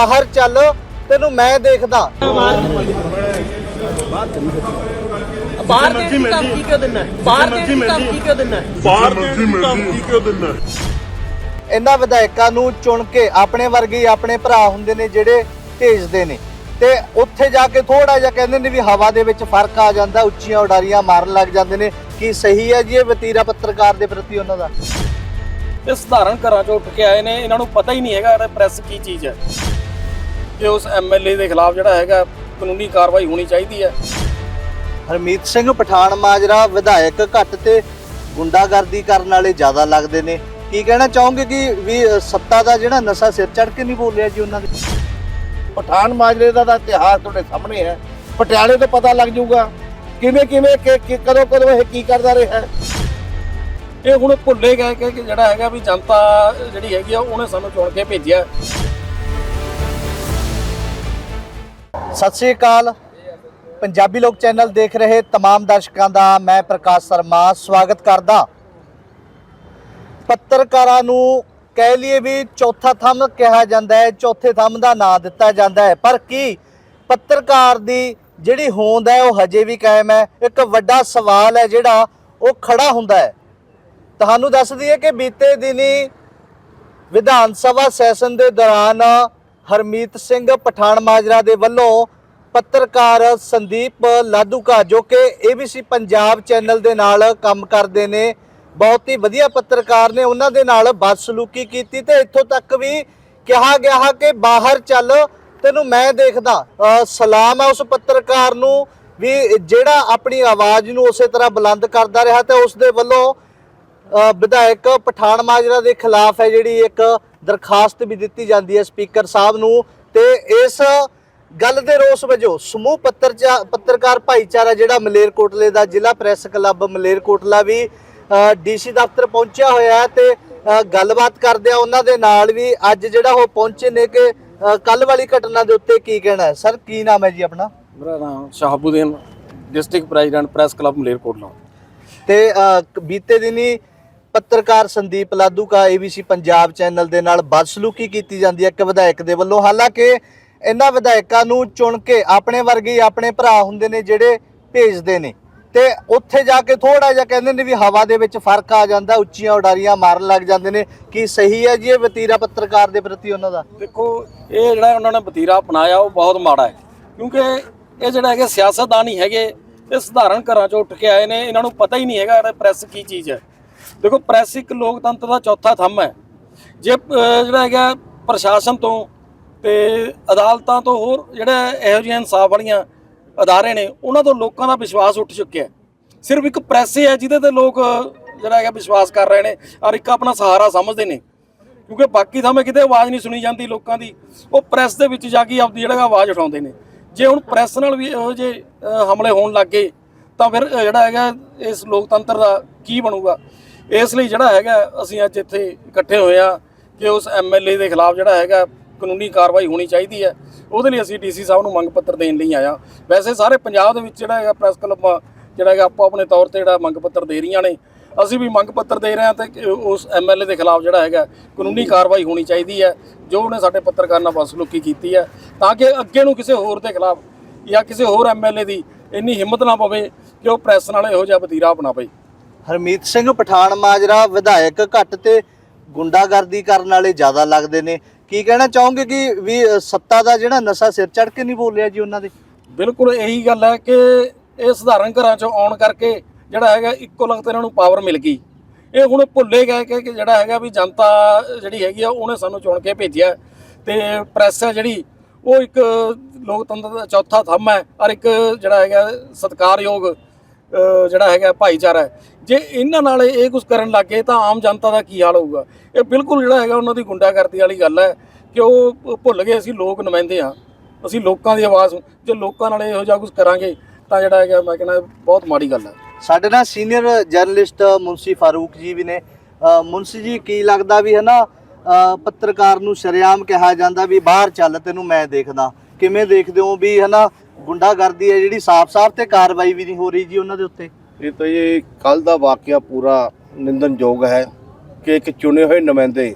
ਬਾਹਰ ਚੱਲ ਤੈਨੂੰ ਮੈਂ ਦੇਖਦਾ। ਬਾਹਰ ਦੇ ਧਮਕੀ ਕਿਉਂ ਦਿੰਦਾ? ਬਾਹਰ ਦੇ ਧਮਕੀ ਕਿਉਂ ਦਿੰਦਾ? ਬਾਹਰ ਦੇ ਧਮਕੀ ਕਿਉਂ ਦਿੰਦਾ? ਇਹਨਾਂ ਵਿਧਾਇਕਾਂ ਨੂੰ ਚੁਣ ਕੇ ਆਪਣੇ ਵਰਗੇ ਆਪਣੇ ਭਰਾ ਹੁੰਦੇ ਨੇ ਜਿਹੜੇ ਭੇਜਦੇ ਨੇ। ਤੇ ਉੱਥੇ ਜਾ ਕੇ ਥੋੜਾ ਜਿਹਾ ਕਹਿੰਦੇ ਨੇ ਵੀ ਹਵਾ ਦੇ ਵਿੱਚ ਫ਼ਰਕ ਆ ਜਾਂਦਾ ਉੱਚੀਆਂ ਉਡਾਰੀਆਂ ਮਾਰਨ ਲੱਗ ਜਾਂਦੇ ਨੇ। ਕੀ ਸਹੀ ਹੈ ਜੀ ਇਹ ਵਤੀਰਾ ਪੱਤਰਕਾਰ ਦੇ ਪ੍ਰਤੀ ਉਹਨਾਂ ਦਾ? ਇਹ ਸਧਾਰਨ ਘਰਾਂ ਚੋਂ ਉੱਠ ਕੇ ਆਏ ਨੇ ਇਹਨਾਂ ਨੂੰ ਪਤਾ ਹੀ ਨਹੀਂ ਹੈਗਾ ਪ੍ਰੈਸ ਕੀ ਚੀਜ਼ ਹੈ। ਕਿ ਉਸ ਐਮਐਲਏ ਦੇ ਖਿਲਾਫ ਜਿਹੜਾ ਹੈਗਾ ਕਾਨੂੰਨੀ ਕਾਰਵਾਈ ਹੋਣੀ ਚਾਹੀਦੀ ਹੈ। ਹਰਮੀਤ ਸਿੰਘ ਪਠਾਨ ਮਾਜਰਾ ਵਿਧਾਇਕ ਘੱਟ ਤੇ ਗੁੰਡਾਗਰਦੀ ਕਰਨ ਵਾਲੇ ਜ਼ਿਆਦਾ ਲੱਗਦੇ ਨੇ। ਕੀ ਕਹਿਣਾ ਚਾਹੋਗੇ ਕਿ ਵੀ ਸੱਤਾ ਦਾ ਜਿਹੜਾ ਨਸ਼ਾ ਸਿਰ ਚੜ ਕੇ ਨਹੀਂ ਬੋਲਿਆ ਜੀ ਉਹਨਾਂ ਦੇ? ਪਠਾਨ ਮਾਜਰੇ ਦਾ ਤਾਂ ਇਤਿਹਾਸ ਤੁਹਾਡੇ ਸਾਹਮਣੇ ਹੈ। ਪਟਿਆਲੇ ਤੋਂ ਪਤਾ ਲੱਗ ਜਾਊਗਾ ਕਿਵੇਂ ਕਿਵੇਂ ਕਿ ਕਿ- ਕਦੋਂ ਕਦੋਂ ਇਹ ਕੀ ਕਰਦਾ ਰਿਹਾ ਇਹ ਹੁਣ ਭੁੱਲੇ ਗਏ ਕਿ ਜਿਹੜਾ ਹੈਗਾ ਵੀ ਜਨਤਾ ਜਿਹੜੀ ਹੈਗੀ ਆ ਉਹਨੇ ਸਾਨੂੰ ਚੁਣ ਕੇ ਭੇਜਿਆ। ਸਤਿ ਸ੍ਰੀ ਅਕਾਲ ਪੰਜਾਬੀ ਲੋਕ ਚੈਨਲ ਦੇਖ ਰਹੇ तमाम ਦਰਸ਼ਕਾਂ ਦਾ ਮੈਂ ਪ੍ਰਕਾਸ਼ ਸ਼ਰਮਾ ਸਵਾਗਤ ਕਰਦਾ ਪੱਤਰਕਾਰਾਂ ਨੂੰ ਕਹਿ ਲਈਏ ਵੀ ਚੌਥਾ ਥੰਮ ਕਿਹਾ ਜਾਂਦਾ ਹੈ ਚੌਥੇ ਥੰਮ ਦਾ ਨਾਂ ਦਿੱਤਾ ਜਾਂਦਾ ਹੈ ਪਰ ਕੀ ਪੱਤਰਕਾਰ ਦੀ ਜਿਹੜੀ ਹੋਂਦ ਹੈ ਉਹ ਹਜੇ ਵੀ ਕਾਇਮ ਹੈ ਇੱਕ ਵੱਡਾ ਸਵਾਲ ਹੈ ਜਿਹੜਾ ਉਹ ਖੜਾ ਹੁੰਦਾ ਹੈ ਤੁਹਾਨੂੰ ਦੱਸ ਦਈਏ ਕਿ ਬੀਤੇ ਦਿਨੀ ਵਿਧਾਨ ਸਭਾ ਸੈਸ਼ਨ ਦੇ ਦੌਰਾਨ ਹਰਮੀਤ ਸਿੰਘ ਪਠਾਨ ਮਾਜਰਾ ਦੇ ਵੱਲੋਂ ਪੱਤਰਕਾਰ ਸੰਦੀਪ ਲਾਦੂਕਾ, ਜੋ ਕਿ ABC ਪੰਜਾਬ ਚੈਨਲ ਦੇ ਨਾਲ ਕੰਮ ਕਰਦੇ ਨੇ, ਬਹੁਤ ਹੀ ਵਧੀਆ ਪੱਤਰਕਾਰ ਨੇ, ਉਹਨਾਂ ਦੇ ਨਾਲ ਬਦਸਲੂਕੀ ਕੀਤੀ ਤੇ ਇੱਥੋਂ ਤੱਕ ਵੀ ਕਿਹਾ ਗਿਆ ਕਿ ਬਾਹਰ ਚੱਲ, ਤੈਨੂੰ ਮੈਂ ਦੇਖਦਾ। ਸਲਾਮ ਹੈ ਉਸ ਪੱਤਰਕਾਰ ਨੂੰ, ਵੀ ਜਿਹੜਾ ਆਪਣੀ ਆਵਾਜ਼ ਨੂੰ ਉਸੇ ਤਰ੍ਹਾਂ ਬੁਲੰਦ ਕਰਦਾ ਰਿਹਾ ਤੇ ਉਸ ਦੇ ਵੱਲੋਂ ਵਿਧਾਇਕ ਪਠਾਨ ਮਾਜਰਾ ਦੇ ਖਿਲਾਫ ਹੈ ਜਿਹੜੀ ਇੱਕ ਦਰਖਾਸਤ ਵੀ ਦਿੱਤੀ ਜਾਂਦੀ ਹੈ ਸਪੀਕਰ ਸਾਹਿਬ ਨੂੰ ਤੇ ਇਸ ਗੱਲ ਦੇ ਰੋਸ ਵਜੋਂ ਸਮੂਹ ਪੱਤਰਚਾ ਪੱਤਰਕਾਰ ਭਾਈਚਾਰਾ ਜਿਹੜਾ ਮਲੇਰਕੋਟਲੇ ਦਾ ਜ਼ਿਲ੍ਹਾ ਪ੍ਰੈਸ ਕਲੱਬ ਮਲੇਰਕੋਟਲਾ ਵੀ ਡੀਸੀ ਦਫ਼ਤਰ ਪਹੁੰਚਿਆ ਹੋਇਆ ਹੈ ਤੇ ਗੱਲਬਾਤ ਕਰਦੇ ਆ ਉਹਨਾਂ ਦੇ ਨਾਲ ਵੀ ਅੱਜ ਜਿਹੜਾ ਉਹ ਪਹੁੰਚੇ ਨੇ ਕਿ ਕੱਲ ਵਾਲੀ ਘਟਨਾ ਦੇ ਉੱਤੇ ਕੀ ਕਹਿਣਾ ਹੈ? ਸਰ ਕੀ ਨਾਮ ਹੈ ਜੀ ਆਪਣਾ? ਮੇਰਾ ਨਾਮ Shahabuddin district president press club Malerkotla. ਤੇ ਬੀਤੇ ਦਿਨੀ ਪੱਤਰਕਾਰ ਸੰਦੀਪ ਲਾਧੂ ਕਾ ABC ਪੰਜਾਬ ਚੈਨਲ ਦੇ ਨਾਲ ਬਦਸਲੂਕੀ ਕੀਤੀ ਜਾਂਦੀ ਹੈ ਇੱਕ ਵਿਧਾਇਕ ਦੇ ਵੱਲੋਂ। ਹਾਲਾਂਕਿ ਇਹਨਾਂ ਵਿਧਾਇਕਾਂ ਨੂੰ ਚੁਣ ਕੇ ਆਪਣੇ ਵਰਗੇ ਹੀ ਆਪਣੇ ਭਰਾ ਹੁੰਦੇ ਨੇ ਜਿਹੜੇ ਭੇਜਦੇ ਨੇ। ਤੇ ਉੱਥੇ ਜਾ ਕੇ ਥੋੜਾ ਜਿਹਾ ਕਹਿੰਦੇ ਨੇ ਵੀ ਹਵਾ ਦੇ ਵਿੱਚ ਫ਼ਰਕ ਆ ਜਾਂਦਾ, ਉੱਚੀਆਂ ਉਡਾਰੀਆਂ ਮਾਰਨ ਲੱਗ ਜਾਂਦੇ ਨੇ। ਕੀ ਸਹੀ ਹੈ ਜੀ ਇਹ ਵਤੀਰਾ ਪੱਤਰਕਾਰ ਦੇ ਪ੍ਰਤੀ ਉਹਨਾਂ ਦਾ? ਦੇਖੋ, ਇਹ ਜਿਹੜਾ ਉਹਨਾਂ ਨੇ ਵਤੀਰਾ ਅਪਣਾਇਆ, ਉਹ ਬਹੁਤ ਮਾੜਾ ਹੈ। ਕਿਉਂਕਿ ਇਹ ਜਿਹੜਾ ਹੈਗੇ ਸਿਆਸਤਦਾਨ ਹੀ ਹੈਗੇ, ਇਹ ਸਧਾਰਨ ਘਰਾਂ ਚੋਂ ਉੱਠ ਕੇ ਆਏ ਨੇ। ਇਹਨਾਂ ਨੂੰ ਪਤਾ ਹੀ ਨਹੀਂ ਹੈਗਾ ਕਿ ਪ੍ਰੈਸ ਕੀ ਚੀਜ਼ ਹੈ। ਦੇਖੋ ਪ੍ਰੈਸ ਇੱਕ ਲੋਕਤੰਤਰ ਦਾ ਚੌਥਾ ਥੰਮ ਹੈ। ਜੇ ਜਿਹੜਾ ਹੈਗਾ ਪ੍ਰਸ਼ਾਸਨ ਤੋਂ ਤੇ ਅਦਾਲਤਾਂ ਤੋਂ ਹੋਰ ਜਿਹੜਾ ਇਹੋ ਜਿਹੀਆਂ ਇਨਸਾਫ ਵਾਲੀਆਂ ਅਦਾਰੇ ਨੇ, ਉਹਨਾਂ ਤੋਂ ਲੋਕਾਂ ਦਾ ਵਿਸ਼ਵਾਸ ਉੱਠ ਚੁੱਕਿਆ ਸਿਰਫ ਇੱਕ ਪ੍ਰੈਸ ਹੀ ਹੈ ਜਿਹਦੇ ਤੇ ਲੋਕ, ਜਿਹੜਾ ਹੈਗਾ, ਵਿਸ਼ਵਾਸ ਕਰ ਰਹੇ ਨੇ ਔਰ ਇੱਕ ਆਪਣਾ ਸਹਾਰਾ ਸਮਝਦੇ ਨੇ। ਕਿਉਂਕਿ ਬਾਕੀ ਥਾਵੇਂ ਕਿਤੇ ਆਵਾਜ਼ ਨਹੀਂ ਸੁਣੀ ਜਾਂਦੀ ਲੋਕਾਂ ਦੀ। ਉਹ ਪ੍ਰੈਸ ਦੇ ਵਿੱਚ ਜਾ ਕੇ ਆਪਦੀ ਜਿਹੜਾ ਆਵਾਜ਼ ਉਠਾਉਂਦੇ ਨੇ। ਜੇ ਹੁਣ ਪ੍ਰੈਸ ਨਾਲ ਵੀ ਇਹੋ ਜਿਹੇ ਹਮਲੇ ਹੋਣ ਲੱਗ ਗਏ, ਤਾਂ ਫਿਰ ਜਿਹੜਾ ਹੈਗਾ ਇਸ ਲੋਕਤੰਤਰ ਦਾ ਕੀ ਬਣੂਗਾ? ਇਸ ਲਈ ਜਿਹੜਾ ਹੈਗਾ, ਅਸੀਂ ਅੱਜ ਇੱਥੇ ਇਕੱਠੇ ਹੋਏ ਆ ਕਿ ਉਸ ਐਮਐਲਏ ਦੇ ਖਿਲਾਫ ਜਿਹੜਾ ਹੈਗਾ, ਕਾਨੂੰਨੀ ਕਾਰਵਾਈ ਹੋਣੀ ਚਾਹੀਦੀ ਹੈ। ਉਹਦੇ ਲਈ ਅਸੀਂ ਡੀਸੀ ਸਾਹਿਬ ਨੂੰ ਮੰਗ ਪੱਤਰ ਦੇਣ ਲਈ ਆਇਆ ਵੈਸੇ ਸਾਰੇ ਪੰਜਾਬ ਦੇ ਵਿੱਚ ਜਿਹੜਾ ਹੈਗਾ, ਪ੍ਰੈਸ ਕਲੱਬ, ਜਿਹੜਾ ਹੈਗਾ, ਆਪੋ ਆਪਣੇ ਤੌਰ ਤੇ ਜਿਹੜਾ ਮੰਗ ਪੱਤਰ ਦੇ ਰਹੀਆਂ ਨੇ। ਅਸੀਂ ਵੀ ਮੰਗ ਪੱਤਰ ਦੇ ਰਹੇ ਹਾਂ ਤੇ ਕਿ ਉਸ ਐਮਐਲਏ ਦੇ ਖਿਲਾਫ ਜਿਹੜਾ ਹੈਗਾ, ਕਾਨੂੰਨੀ ਕਾਰਵਾਈ ਹੋਣੀ ਚਾਹੀਦੀ ਹੈ। ਜੋ ਉਹਨੇ ਸਾਡੇ ਪੱਤਰਕਾਰ ਨਾਲ ਬਦਸਲੂਕੀ ਕੀਤੀ ਹੈ, ਤਾਂ ਕਿ ਅੱਗੇ ਨੂੰ ਕਿਸੇ ਹੋਰ ਦੇ ਖਿਲਾਫ ਜਾਂ ਕਿਸੇ ਹੋਰ ਐਮਐਲਏ ਦੀ ਇੰਨੀ ਹਿੰਮਤ ਨਾ ਪਵੇ ਕਿ ਉਹ ਪ੍ਰੈਸ ਨਾਲ ਇਹੋ ਜਿਹਾ ਵਤੀਰਾ ਅਪਣਾ ਪਏ ਹਰਮੀਤ ਸਿੰਘ ਪਠਾਨ ਮਾਜਰਾ, ਵਿਧਾਇਕ ਘੱਟ ਤੇ ਗੁੰਡਾਗਰਦੀ ਕਰਨ ਵਾਲੇ ਜ਼ਿਆਦਾ ਲੱਗਦੇ ਨੇ। ਕੀ ਕਹਿਣਾ ਚਾਹੋਗੇ ਕਿ ਵੀ ਸੱਤਾ ਦਾ ਜਿਹੜਾ ਨਸ਼ਾ ਸਿਰ ਚੜ ਕੇ ਨਹੀਂ ਬੋਲਿਆ ਜੀ ਉਹਨਾਂ ਦੇ? ਬਿਲਕੁਲ ਇਹੀ ਗੱਲ ਹੈ ਕਿ ਇਹ ਸਧਾਰਨ ਘਰਾਂ ਚੋਂ ਆਉਣ ਕਰਕੇ ਜਿਹੜਾ ਹੈਗਾ, ਇੱਕੋ ਲਖਤ ਇਹਨਾਂ ਨੂੰ ਪਾਵਰ ਮਿਲ ਗਈ। ਇਹ ਹੁਣ ਭੁੱਲੇ ਗਏ ਕਿ ਜਿਹੜਾ ਹੈਗਾ ਵੀ ਜਨਤਾ ਜਿਹੜੀ ਹੈਗੀ ਆ, ਉਹਨੇ ਸਾਨੂੰ ਚੁਣ ਕੇ ਭੇਜਿਆ। ਤੇ ਪ੍ਰੈਸ ਹੈ ਜਿਹੜੀ, ਉਹ ਇੱਕ ਲੋਕਤੰਤਰ ਦਾ ਚੌਥਾ ਥੰਮ ਹੈ। ਔਰ ਇੱਕ ਜਿਹੜਾ ਹੈਗਾ, ਸਤਿਕਾਰਯੋਗ ਜਿਹੜਾ ਹੈਗਾ ਭਾਈਚਾਰਾ ਹੈ। ਜੇ ਇਹਨਾਂ ਨਾਲ ਇਹ ਕੁਝ ਕਰਨ ਲੱਗੇ ਤਾਂ ਆਮ ਜਨਤਾ ਦਾ ਕੀ ਹਾਲ ਹੋਊਗਾ? ਇਹ ਬਿਲਕੁਲ ਜਿਹੜਾ ਹੈਗਾ ਉਹਨਾਂ ਦੀ ਗੁੰਡਾਗਰਦੀ ਵਾਲੀ ਗੱਲ ਹੈ ਕਿ ਉਹ ਭੁੱਲ ਗਏ ਅਸੀਂ ਲੋਕ ਨੁਮਾਇੰਦੇ ਆ ਅਸੀਂ ਲੋਕਾਂ ਦੀ ਆਵਾਜ਼ ਜੇ ਲੋਕਾਂ ਨਾਲ ਇਹੋ ਜਿਹਾ ਕੁਝ ਕਰਾਂਗੇ ਤਾਂ ਜਿਹੜਾ ਹੈਗਾ ਮੈਂ ਕਹਿੰਦਾ ਬਹੁਤ ਮਾੜੀ ਗੱਲ ਹੈ। ਸਾਡੇ ਨਾਲ ਸੀਨੀਅਰ ਜਰਨਲਿਸਟ ਮੁੰਸੀ ਫਾਰੂਕ ਜੀ ਵੀ ਨੇ। ਅ, ਮੁੰਸੀ ਜੀ ਕੀ ਲੱਗਦਾ ਵੀ ਹੈ ਨਾ ਪੱਤਰਕਾਰ ਨੂੰ ਸ਼ਰੇਆਮ ਕਿਹਾ ਜਾਂਦਾ ਵੀ ਬਾਹਰ ਚੱਲ ਤੈਨੂੰ ਮੈਂ ਦੇਖਦਾ। ਕਿਵੇਂ ਦੇਖਦੇ ਹੋ ਵੀ ਹੈ ਨਾ ਗੁੰਡਾਗਰਦੀ ਹੈ ਜਿਹੜੀ ਸਾਫ਼-ਸਾਫ਼ ਤੇ ਕਾਰਵਾਈ ਵੀ ਨਹੀਂ ਹੋ ਰਹੀ ਜੀ ਉਹਨਾਂ ਦੇ ਉੱਤੇ। ਇਹ ਤਾਂ ਇਹ ਕੱਲ ਦਾ ਵਾਕਿਆ ਪੂਰਾ ਨਿੰਦਨਯੋਗ ਹੈ ਕਿ ਇੱਕ ਚੁਣੇ ਹੋਏ ਨੁਮਾਇੰਦੇ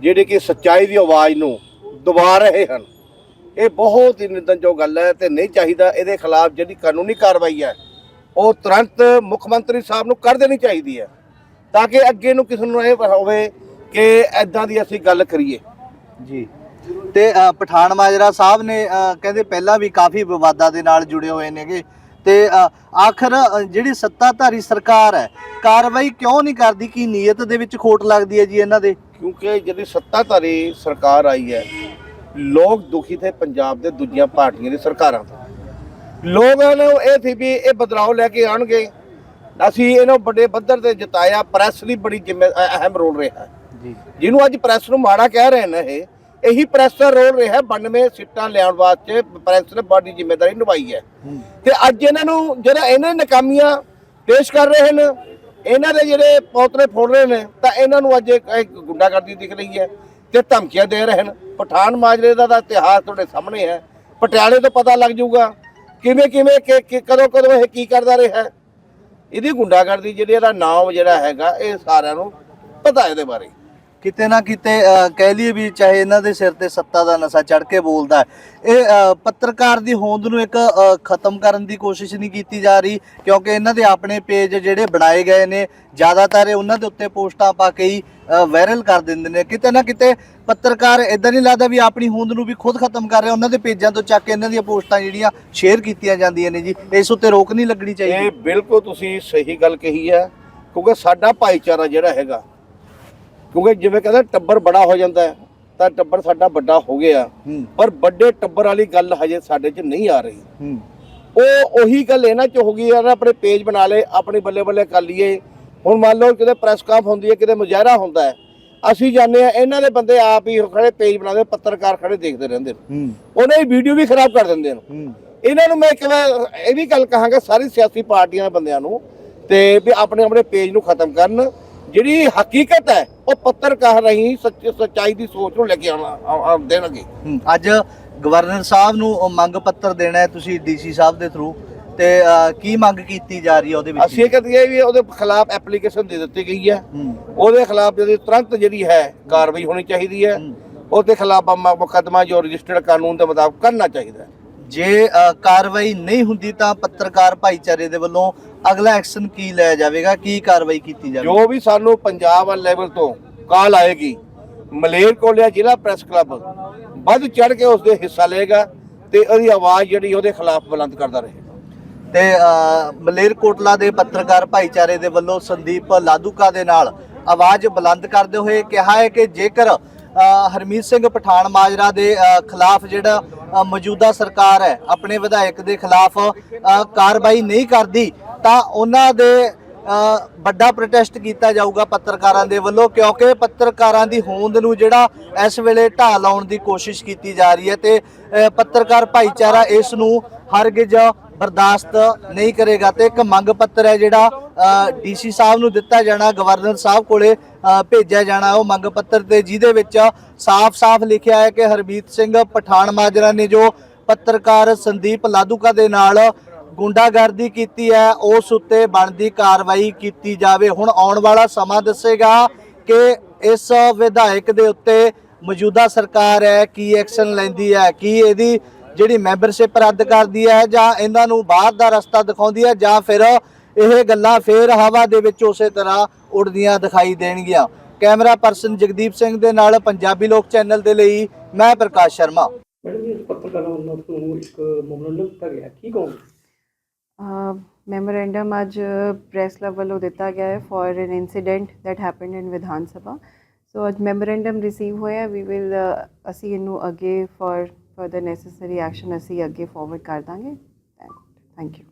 ਜਿਹੜੇ ਕਿ ਸੱਚਾਈ ਦੀ ਆਵਾਜ਼ ਨੂੰ ਦਬਾ ਰਹੇ ਹਨ। ਇਹ ਬਹੁਤ ਹੀ ਨਿੰਦਨਯੋਗ ਗੱਲ ਹੈ ਤੇ ਨਹੀਂ ਚਾਹੀਦਾ ਇਹਦੇ ਖਿਲਾਫ ਜਿਹੜੀ ਕਾਨੂੰਨੀ ਕਾਰਵਾਈ ਹੈ ਉਹ ਤੁਰੰਤ ਮੁੱਖ ਮੰਤਰੀ ਸਾਹਿਬ ਨੂੰ ਕਰ ਦੇਣੀ ਚਾਹੀਦੀ ਹੈ ਤਾਂ ਕਿ ਅੱਗੇ ਨੂੰ ਕਿਸੇ ਨੂੰ ਇਹ ਹੋਵੇ ਕਿ ਐਦਾਂ ਦੀ ਅਸੀਂ ਗੱਲ ਕਰੀਏ। ਜੀ। ਤੇ ਪਠਾਨ ਮਾਜਰਾ ਸਾਹਿਬ ਨੇ ਕਹਿੰਦੇ ਪਹਿਲਾਂ ਵੀ ਕਾਫੀ ਵਿਵਾਦਾਂ ਦੇ ਨਾਲ ਜੁੜੇ ਹੋਏ ਨੇਗੇ। ਤੇ ਆਖਰ ਜਿਹੜੀ ਸੱਤਾਧਾਰੀ ਸਰਕਾਰ ਹੈ ਕਾਰਵਾਈ ਕਿਉਂ ਨਹੀਂ ਕਰਦੀ? ਕੀ ਨੀਅਤ ਦੇ ਵਿੱਚ ਖੋਟ ਲੱਗਦੀ ਹੈ ਜੀ ਇਹਨਾਂ ਦੇ? ਕਿਉਂਕਿ ਜਿਹੜੀ ਸੱਤਾਧਾਰੀ ਸਰਕਾਰ ਆਈ ਹੈ ਲੋਕ ਦੁਖੀ ਥੇ ਪੰਜਾਬ ਦੇ ਦੂਜੀਆਂ ਪਾਰਟੀਆਂ ਦੀ ਸਰਕਾਰਾਂ ਤੋਂ। ਲੋਕਾਂ ਨੂੰ ਇਹ ਸੀ ਵੀ ਇਹ ਬਦਲਾਅ ਲੈ ਕੇ ਆਣਗੇ ਅਸੀਂ ਇਹਨੂੰ ਵੱਡੇ ਪੱਧਰ ਤੇ ਜਿਤਾਇਆ ਪ੍ਰੈਸ ਦੀ ਬੜੀ ਜ਼ਿੰਮੇ ਅਹਿਮ ਰੋਲ ਰਿਹਾ ਜੀ। ਜਿਹਨੂੰ ਅੱਜ ਪ੍ਰੈਸ ਨੂੰ ਮਾੜਾ ਕਹਿ ਰਹੇ ਨੇ ਇਹ ਇਹੀ ਪ੍ਰੈਸ ਦਾ ਰੋਲ ਰਿਹਾ 92 ਸੀਟਾਂ ਲਿਆਉਣ ਵਾਸਤੇ ਪ੍ਰੈਸ ਨੇ ਬੜੀ ਜ਼ਿੰਮੇਵਾਰੀ ਨਿਭਾਈ ਹੈ। ਤੇ ਅੱਜ ਇਹਨਾਂ ਨੂੰ ਜਿਹੜਾ ਇਹਨਾਂ ਨੇ ਨਕਾਮੀਆਂ ਪੇਸ਼ ਕਰ ਰਹੇ ਨੇ ਇਹਨਾਂ ਦੇ ਜਿਹੜੇ ਪੌਤਰੇ ਫੋੜ ਰਹੇ ਨੇ ਤਾਂ ਇਹਨਾਂ ਨੂੰ ਅੱਜ ਇੱਕ ਗੁੰਡਾਗਰਦੀ ਦਿਖ ਰਹੀ ਹੈ ਤੇ ਧਮਕੀਆਂ ਦੇ ਰਹੇ ਨੇ ਪਠਾਨ ਮਾਜਰੇ ਦਾ ਤਾਂ ਇਤਿਹਾਸ ਤੁਹਾਡੇ ਸਾਹਮਣੇ ਹੈ। ਪਟਿਆਲੇ ਤੋਂ ਪਤਾ ਲੱਗ ਜਾਊਗਾ ਕਿਵੇਂ ਕਿਵੇਂ ਕਿ- ਕਦੋਂ ਕਦੋਂ ਇਹ ਕੀ ਕਰਦਾ ਰਿਹਾ। ਇਹਦੀ ਗੁੰਡਾਗਰਦੀ ਜਿਹੜੀ ਇਹਦਾ ਨਾਮ ਜਿਹੜਾ ਹੈਗਾ ਇਹ ਸਾਰਿਆਂ ਨੂੰ ਪਤਾ ਇਹਦੇ ਬਾਰੇ। ਕਿਤੇ ਨਾ ਕਿਤੇ ਅ, ਕਹਿ ਲਈਏ ਵੀ ਚਾਹੇ ਇਹਨਾਂ ਦੇ ਸਿਰ ਤੇ ਸੱਤਾ ਦਾ ਨਸ਼ਾ ਚੜ ਕੇ ਬੋਲਦਾ ਹੈ। ਇਹ ਅ, ਪੱਤਰਕਾਰ ਦੀ ਹੋਂਦ ਨੂੰ ਇੱਕ ਅ, ਖਤਮ ਕਰਨ ਦੀ ਕੋਸ਼ਿਸ਼ ਨਹੀਂ ਕੀਤੀ ਜਾ ਰਹੀ ਕਿਉਂਕਿ ਇਹਨਾਂ ਦੇ ਆਪਣੇ ਪੇਜ ਜਿਹੜੇ ਬਣਾਏ ਗਏ ਨੇ ਜ਼ਿਆਦਾਤਰ ਇਹ ਉਹਨਾਂ ਦੇ ਉੱਤੇ ਪੋਸਟਾਂ ਪਾ ਕੇ ਹੀ ਵਾਇਰਲ ਕਰ ਦਿੰਦੇ ਨੇ। ਕਿਤੇ ਨਾ ਕਿਤੇ ਪੱਤਰਕਾਰ ਇਦਾਂ ਨਹੀਂ ਲੱਗਦਾ ਵੀ ਆਪਣੀ ਹੋਂਦ ਨੂੰ ਵੀ ਖੁਦ ਖਤਮ ਕਰ ਰਿਹਾ ਉਹਨਾਂ ਦੇ ਪੇਜਾਂ ਤੋਂ ਚੱਕ ਕੇ ਇਹਨਾਂ ਦੀਆਂ ਪੋਸਟਾਂ ਜਿਹੜੀਆਂ ਸ਼ੇਅਰ ਕੀਤੀਆਂ ਜਾਂਦੀਆਂ ਨੇ ਜੀ ਇਸ ਉੱਤੇ ਰੋਕ ਨਹੀਂ ਲੱਗਣੀ ਚਾਹੀਦੀ। ਇਹ ਬਿਲਕੁਲ ਤੁਸੀਂ ਸਹੀ ਗੱਲ ਕਹੀ ਹੈ ਕਿਉਂਕਿ ਸਾਡਾ ਭਾਈਚਾਰਾ ਜਿਹੜਾ ਹੈਗਾ ਕਿਉਂਕਿ ਜਿਵੇਂ ਕਹਿੰਦਾ ਟੱਬਰ ਬੜਾ ਹੋ ਜਾਂਦਾ ਹੈ ਤਾਂ ਟੱਬਰ ਸਾਡਾ ਵੱਡਾ ਹੋ ਗਿਆ। ਪਰ ਵੱਡੇ ਟੱਬਰ ਵਾਲੀ ਗੱਲ ਹਜੇ ਸਾਡੇ 'ਚ ਨਹੀਂ ਆ ਰਹੀ। ਉਹ ਉਹੀ ਗੱਲ ਇਹਨਾਂ 'ਚ ਹੋ ਗਈ ਯਾਰ ਆਪਣੇ ਪੇਜ ਬਣਾ ਲਏ ਆਪਣੀ ਬੱਲੇ ਬੱਲੇ ਕਰ ਲਈਏ। ਹੁਣ ਮੰਨ ਲਓ ਕਿਤੇ ਪ੍ਰੈਸ ਕਾਫ ਹੁੰਦੀ ਹੈ ਕਿਤੇ ਮੁਜ਼ਾਹਰਾ ਹੁੰਦਾ ਹੈ। ਅਸੀਂ ਜਾਂਦੇ ਆ ਇਹਨਾਂ ਦੇ ਬੰਦੇ ਆਪ ਹੀ ਖੜੇ ਪੇਜ ਬਣਾਉਂਦੇ ਪੱਤਰਕਾਰ ਖੜੇ ਦੇਖਦੇ ਰਹਿੰਦੇ ਨੇ। ਉਹਨੇ ਵੀਡੀਓ ਵੀ ਖਰਾਬ ਕਰ ਦਿੰਦੇ ਨੇ। ਇਹਨਾਂ ਨੂੰ ਮੈਂ ਇੱਕ ਵਾਰ ਇਹ ਵੀ ਗੱਲ ਕਹਾਂਗਾ ਸਾਰੀ ਸਿਆਸੀ ਪਾਰਟੀਆਂ ਦੇ ਬੰਦਿਆਂ ਨੂੰ ਤੇ ਵੀ ਆਪਣੇ ਆਪਣੇ ਪੇਜ ਨੂੰ ਖਤਮ ਕਰਨ। ਜਿਹੜੀ ਹਕੀਕਤ ਹੈ ਉਹ ਪੱਤਰਕਾਰ ਰਹੀ ਸੱਚ ਸੱਚਾਈ ਦੀ ਸੋਚ ਨੂੰ ਲੈ ਕੇ ਆਉਣਾ ਦੇਣਗੇ। ਅੱਜ ਗਵਰਨਰ ਸਾਹਿਬ ਨੂੰ ਮੰਗ ਪੱਤਰ ਦੇਣਾ ਹੈ ਤੁਸੀਂ ਡੀਸੀ ਸਾਹਿਬ ਦੇ ਥਰੂ ਤੇ ਕੀ ਮੰਗ ਕੀਤੀ ਜਾ ਰਹੀ ਹੈ ਉਹਦੇ ਵਿੱਚ? ਅਸੀਂ ਇਹ ਕਹਿੰਦੇ ਵੀ ਉਹਦੇ ਖਿਲਾਫ ਐਪਲੀਕੇਸ਼ਨ ਦੇ ਦਿੱਤੀ ਗਈ ਹੈ। ਉਹਦੇ ਖਿਲਾਫ ਜਿਹੜੀ ਤੁਰੰਤ ਜਿਹੜੀ ਹੈ ਕਾਰਵਾਈ ਹੋਣੀ ਚਾਹੀਦੀ ਹੈ। ਉਹਦੇ ਖਿਲਾਫ ਮੁਕੱਦਮਾ ਜੋ ਰਜਿਸਟਰਡ ਕਾਨੂੰਨ ਦੇ ਮੁਤਾਬਕ ਕਰਨਾ ਚਾਹੀਦਾ ਹੈ। ਜੇ ਕਾਰਵਾਈ ਨਹੀਂ ਹੁੰਦੀ ਤਾਂ ਪੱਤਰਕਾਰ ਭਾਈਚਾਰੇ ਦੇ ਵੱਲੋਂ ਅਗਲਾ ਐਕਸ਼ਨ ਕੀ ਲਿਆ ਜਾਵੇਗਾ ਕੀ ਕਾਰਵਾਈ ਕੀਤੀ ਜਾਵੇਗੀ? ਜੋ ਵੀ ਸਾਨੂੰ ਪੰਜਾਬ ਵਾਲੇ ਲੈਵਲ ਤੋਂ ਕਾਲ ਆਏਗੀ ਮਲੇਰਕੋਟਲਾ ਜ਼ਿਲ੍ਹਾ ਪ੍ਰੈਸ ਕਲੱਬ ਵੱਧ ਚੜ ਕੇ ਉਸ ਦੇ ਹਿੱਸਾ ਲਏਗਾ ਤੇ ਉਹਦੀ ਆਵਾਜ਼ ਜਿਹੜੀ ਉਹਦੇ ਖਿਲਾਫ ਬੁਲੰਦ ਕਰਦਾ ਰਹੇਗਾ ਤੇ ਮਲੇਰਕੋਟਲਾ ਦੇ ਪੱਤਰਕਾਰ ਭਾਈਚਾਰੇ ਦੇ ਵੱਲੋਂ ਸੰਦੀਪ ਲਾਦੂਕਾ ਦੇ ਨਾਲ ਆਵਾਜ਼ ਬੁਲੰਦ ਕਰਦੇ ਹੋਏ ਕਿਹਾ ਹੈ ਕਿ ਜੇਕਰ ਹਰਮੀਤ ਸਿੰਘ ਪਠਾਨ ਮਾਜਰਾ ਦੇ ਖਿਲਾਫ ਜਿਹੜਾ ਮੌਜੂਦਾ ਸਰਕਾਰ ਹੈ, ਆਪਣੇ ਵਿਧਾਇਕ ਦੇ ਖਿਲਾਫ ਕਾਰਵਾਈ ਨਹੀਂ ਕਰਦੀ, ਤਾਂ ਉਹਨਾਂ ਦੇ ਵੱਡਾ ਪ੍ਰੋਟੈਸਟ ਕੀਤਾ ਜਾਊਗਾ ਪੱਤਰਕਾਰਾਂ ਦੇ ਵੱਲੋਂ, ਕਿਉਂਕਿ ਪੱਤਰਕਾਰਾਂ ਦੀ ਹੋਂਦ ਨੂੰ ਜਿਹੜਾ ਇਸ ਵੇਲੇ ਢਾਹ ਲਾਉਣ ਦੀ ਕੋਸ਼ਿਸ਼ ਕੀਤੀ ਜਾ ਰਹੀ ਹੈ ਤੇ ਪੱਤਰਕਾਰ ਭਾਈਚਾਰਾ ਇਸ ਨੂੰ ਹਰਗਿਜ਼ ਬਰਦਾਸ਼ਤ ਨਹੀਂ ਕਰੇਗਾ ਤੇ ਇੱਕ ਮੰਗ ਪੱਤਰ ਹੈ ਜਿਹੜਾ ਡੀਸੀ ਸਾਹਿਬ ਨੂੰ ਦਿੱਤਾ ਜਾਣਾ, ਗਵਰਨਰ ਸਾਹਿਬ ਕੋਲੇ ਭੇਜਿਆ ਜਾਣਾ, ਉਹ ਮੰਗ ਪੱਤਰ ਤੇ ਜਿਹਦੇ ਵਿੱਚ ਸਾਫ਼-ਸਾਫ਼ ਲਿਖਿਆ ਹੈ ਕਿ ਹਰਮੀਤ ਸਿੰਘ ਪਠਾਨ ਮਾਜਰਾ ਨੇ ਜੋ ਪੱਤਰਕਾਰ ਸੰਦੀਪ ਲਾਦੂਕਾ ਦੇ ਨਾਲ ਗੁੰਡਾਗਰਦੀ ਕੀਤੀ ਹੈ, ਉਸ ਉੱਤੇ ਬਣਦੀ ਕਾਰਵਾਈ ਕੀਤੀ ਜਾਵੇ। ਹੁਣ ਆਉਣ ਵਾਲਾ ਸਮਾਂ ਦੱਸੇਗਾ ਕਿ ਇਸ ਵਿਧਾਇਕ ਦੇ ਉੱਤੇ ਮੌਜੂਦਾ ਸਰਕਾਰ ਹੈ, ਕੀ ਐਕਸ਼ਨ ਲੈਂਦੀ ਹੈ, ਕੀ ਇਹਦੀ ਜਿਹੜੀ ਮੈਂਬਰਸ਼ਿਪ ਰੱਦ ਕਰਦੀ ਹੈ ਜਾਂ ਇਹਨਾਂ ਨੂੰ ਬਾਹਰ ਦਾ ਰਸਤਾ ਦਿਖਾਉਂਦੀ ਹੈ ਜਾਂ ਫਿਰ ਇਹ ਗੱਲਾਂ ਫੇਰ ਹਵਾ ਦੇ ਵਿੱਚ ਉਸੇ ਤਰ੍ਹਾਂ ਉੜਦੀਆਂ ਦਿਖਾਈ ਦੇਣਗੀਆਂ। ਕੈਮਰਾ ਪਰਸਨ ਜਗਦੀਪ ਸਿੰਘ ਦੇ ਨਾਲ ਪੰਜਾਬੀ ਲੋਕ ਚੈਨਲ ਦੇ ਲਈ ਮੈਂ ਪ੍ਰਕਾਸ਼ ਸ਼ਰਮਾ। ਮੈਡਮ ਜੀ ਅੱਜ ਪੱਤਰਕਾਰਾਂ ਵੱਲੋਂ ਤੁਹਾਨੂੰ ਇੱਕ ਮੈਮੋਰੰਡਮ ਦਿੱਤਾ ਗਿਆ ਕੀ ਕਹੋਗੇ? ਮੈਮੋਰੈਂਡਮ ਅੱਜ ਪ੍ਰੈਸ ਕਲੱਬ ਵੱਲੋਂ ਦਿੱਤਾ ਗਿਆ ਹੈ for an incident that happened in Vidhan Sabha. So ਅੱਜ ਮੈਮੋਰੈਂਡਮ ਰਿਸੀਵ ਹੋਇਆ ਵੀ ਵਿਲ ਅਸੀਂ ਇਹਨੂੰ ਅੱਗੇ ਫॉर ਫਰਦਰ ਨੈਸੈਸਰੀ ਐਕਸ਼ਨ ਅਸੀਂ ਅੱਗੇ ਫਾਰਵਰਡ ਕਰ ਦਾਂਗੇ। Thank you